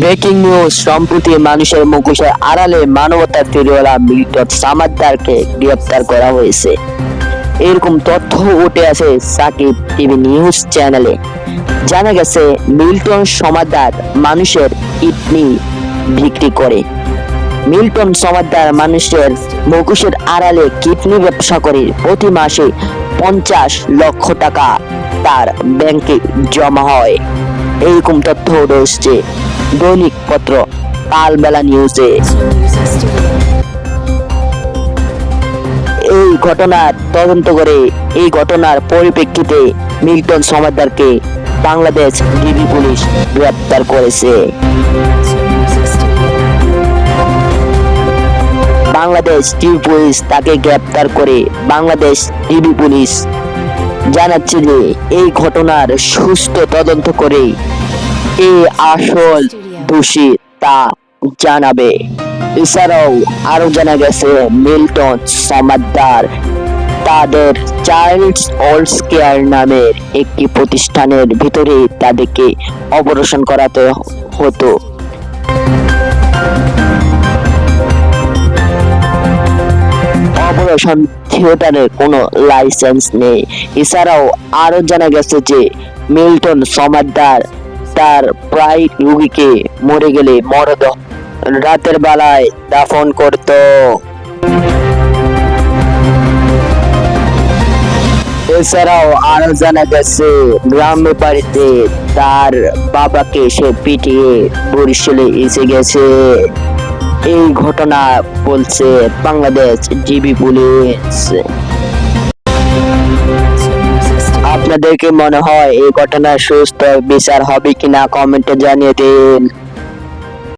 Breaking news সম্প্রতি মানুষের মুখোশের আড়ালে মানবতার ফিরিওয়ালা মিল্টন সামাদ্দারকে গ্রেপ্তার করা হয়েছে। এরকম তথ্য উঠে আসে সাকিব টিভি নিউজ চ্যানেলে। জানা গেছে, মিল্টন সমাদ্দার মানুষের কিডনি বিক্রি করে। মিল্টন সমাদার মানুষের মুখোশের আড়ালে কিডনি ব্যবসা করে প্রতি মাসে পঞ্চাশ লক্ষ টাকা তার ব্যাংকে জমা হয়। এইরকম তথ্য এসছে দৈনিক পত্র, কালবেলা নিউজে এই ঘটনার তদন্ত করে, এই ঘটনার পরিপ্রেক্ষিতে মিল্টন সমাদ্দারকে বাংলাদেশ ডিবি পুলিশ গ্রেপ্তার করেছে। বাংলাদেশ ডিবি পুলিশ তাকে গ্রেপ্তার করে বাংলাদেশ ডিবি পুলিশ জানাচ্ছে যে, এই ঘটনার সুস্থ তদন্ত করে কে আসল দোষী তা জানাবে। এছাড়াও আরও জানা গেছে, মিল্টন সমাদ্দার তাদের চাইল্ডস ওল্ড কেয়ার নামের একটি প্রতিষ্ঠানের ভিতরে তাদেরকে অপারেশন করাতে হতো। অপারেশন থিয়েটারের কোনো লাইসেন্স নেই। এছাড়াও আরও জানা গেছে যে, মিল্টন সমাদ্দার তার প্রায় রুগীকে মরে গেলে মরদেহ রাতের বেলায় দাফন করত। এছাড়াও আরও জানা গেছে গ্রামে বাড়িতে তার বাবাকে সে পিটিয়ে বরিশালে এসে গেছে। এই ঘটনা বলছে বাংলাদেশ জিবি পুলিশ। আপনাদের কি মনে হয় এই ঘটনার সুস্থ বিচার হবে কিনা কমেন্টে জানিয়ে দিন।